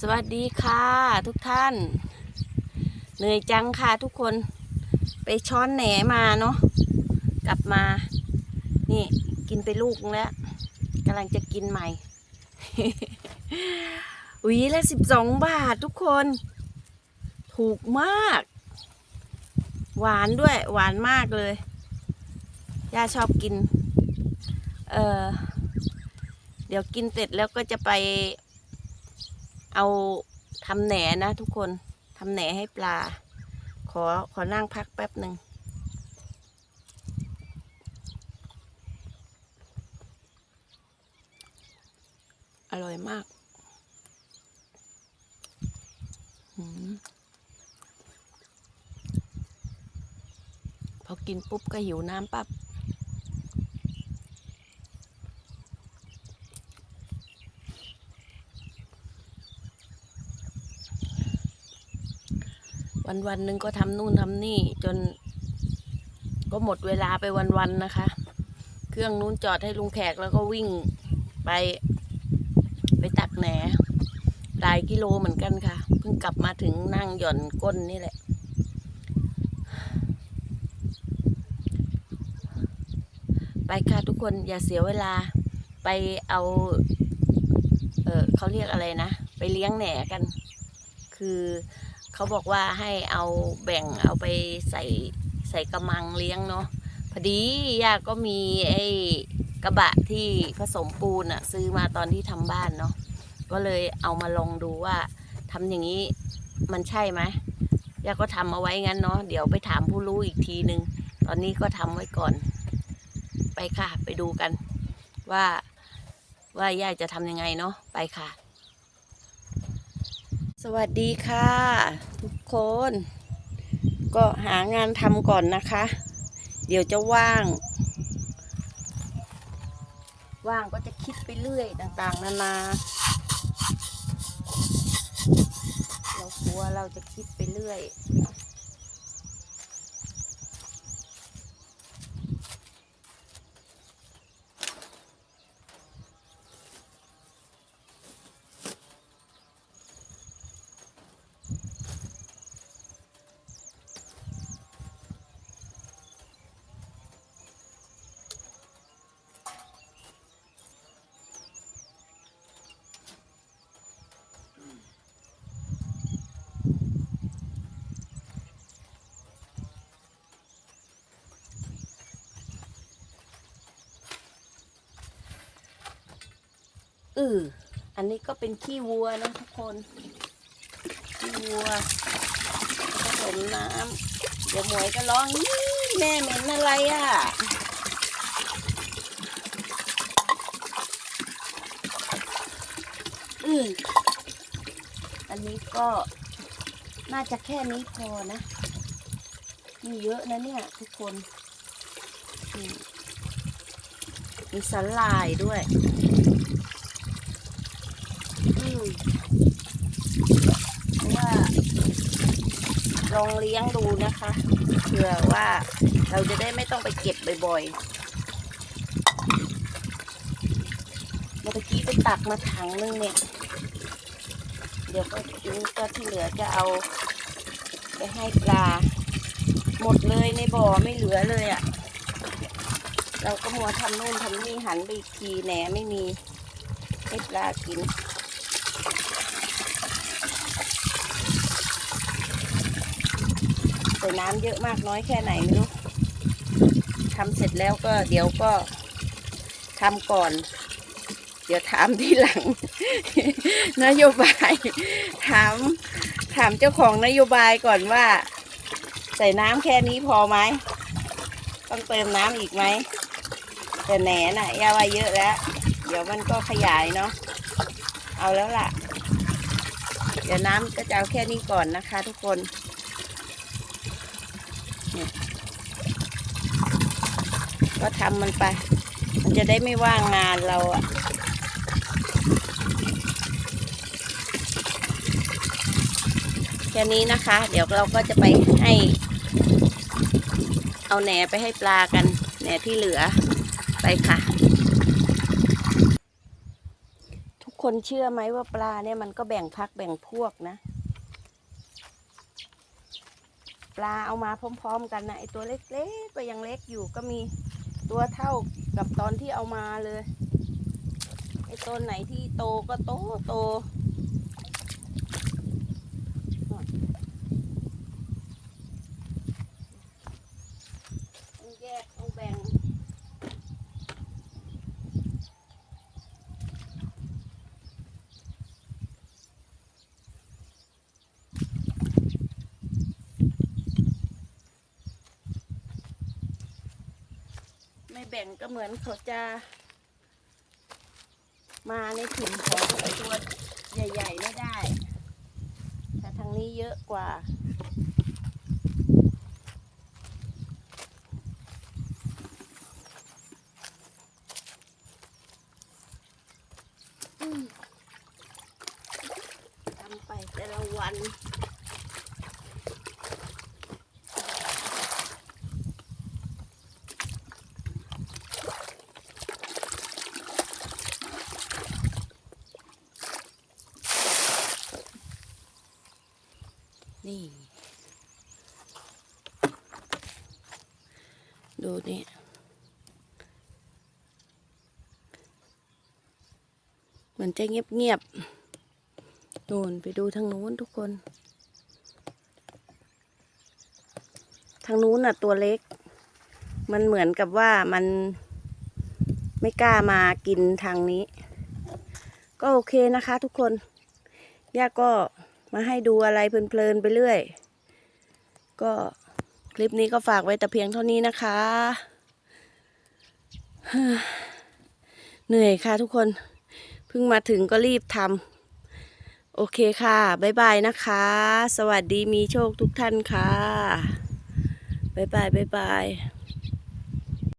สวัสดีค่ะทุกท่าน เหนื่อยจังค่ะทุกคนไปช้อนแหนมาเนาะกลับมา นี่กินไปลูกแล้วกำลังจะกินใหม่หวีละสิบสองบาททุกคน ถูกมาก หวานด้วย หวานมากเลยย่าชอบกิน เออเดี๋ยวกินเสร็จแล้วก็จะไป เอาทำแหนนะทุกคนทำแหนให้ปลา ขอขอนั่งพักแป๊บหนึ่งอร่อยมากพอกินปุ๊บก็หิวน้ำปั๊บ วันวันหนึ่งก็ทำนู่นทำนี่จน ก็หมดเวลาไปวันๆนะคะ เครื่องนู้นจอดให้ลุงแขกแล้วก็วิ่งไป ไปตักแหนหลายกิโลเหมือนกันค่ะ เพิ่งกลับมาถึงนั่งหย่อนก้นนี่แหละ ไปค่ะทุกคนอย่าเสียเวลาไปเอา เออเขาเรียกอะไรนะ ไปเลี้ยงแหนกัน คือ เขาบอกว่าให้เอาแบ่งเอาไปใส่ใส่กระมังเลี้ยงเนาะพอดีย่าก็มีไอ้กระบะที่ผสมปูนอะซื้อมาตอนที่ทำบ้านเนาะก็เลยเอามาลองดูว่าทำอย่างนี้มันใช่ไหมย่าก็ทำเอาไว้งั้นเนาะเดี๋ยวไปถามผู้รู้อีกทีนึง ตอนนี้ก็ทำไว้ก่อน ไปค่ะ ไปดูกัน ว่าว่าย่าจะทำยังไงเนาะไปค่ะ วัสดีค่ะ ทุกคน ก็หางานทำก่อนนะคะ เดี๋ยวจะว่าง ว่างก็จะคิดไปเรื่อยต่างๆ นานาเรากลัวเราจะคิดไปเรื่อย อออันนี้ก็เป็นขี้วัวนะทุกคน ขี้วัวผสมน้ำเดี๋ยวหมวยก็ร้องแม่เหม็นอะไรอะอืมอันนี้ก็น่าจะแค่นี้พอนะมีเยอะนะเนี่ยทุกคน มีสลายด้วย ว่าลองเลี้ยงดูนะคะเผื่อว่าเราจะได้ไม่ต้องไปเก็บบ่อยๆเมื่อกี้ไปตักมาถังนึงเนี่ย เดี๋ยวก็ทิ้งก็ที่เหลือจะเอาไปให้ปลา หมดเลยในบ่อไม่เหลือเลยอะ่ะ เราก็มัวทำนู่นทำนี่หันไปทีแหนไม่มีให้ปลากิน ส่น้ำเยอะมากน้อยแค่ไหนไม่รู้ทำเสร็จแล้วก็เดี๋ยวก็ทำก่อน เดี๋ยวถามทีหลัง นโยบาย ถามถามเจ้าของนโยบายก่อนว่า ใส่น้ำแค่นี้พอไหมต้องเติมน้ำอีกไหมแต่แหนน่ะย่าว่าเยอะแล้ว เดี๋ยวมันก็ขยายเนาะเอาแล้วล่ะ เดี๋ยวน้ำก็จะเอาแค่นี้ก่อนนะคะทุกคน ก็ทำมันไป มันจะได้ไม่ว่างงานเราอะแค่นี้นะคะ เดี๋ยวเราก็จะไปให้ เอาแหนไปให้ปลากัน แหนที่เหลือไปค่ะ ทุกคคนเชื่อไหมว่าปลาเนี่ยมันก็แบ่งพักแบ่งพวกนะปลาเอามาพร้อม ๆ กันนะไอตัวเล็กๆก็ยังเล็กอยู่ก็มี ตัวเท่ากับตอนที่เอามาเลยไอ้ต้นไหนที่โตก็โตโตแยกต้องแบ่ง ไม่ แบ่งก็เหมือนเขาจะมาในถิ่นของตัวใหญ่ๆไม่ได้ถ้าทางนี้เยอะกว่า ทำไปแต่ละวัน นี่ ดูนี่เหมันจะเงียบๆนูนไปดูทางนู้นทุกคน ทางนู้นน่ะตัวเล็ก มันเหมือนกับว่ามันไม่กล้ามากินทางนี้ ก็โอเคนะคะทุกคน ย่าก็ มาให้ดูอะไรเพลินๆไปเรื่อย ก็คลิปนี้ก็ฝากไว้แต่เพียงเท่านี้นะคะ เหนื่อยค่ะทุกคน เพิ่งมาถึงก็รีบทำโอเคค่ะ บ๊ายบายนะคะ สวัสดีมีโชคทุกท่านค่ะ บ๊ายบายบ๊ายบาย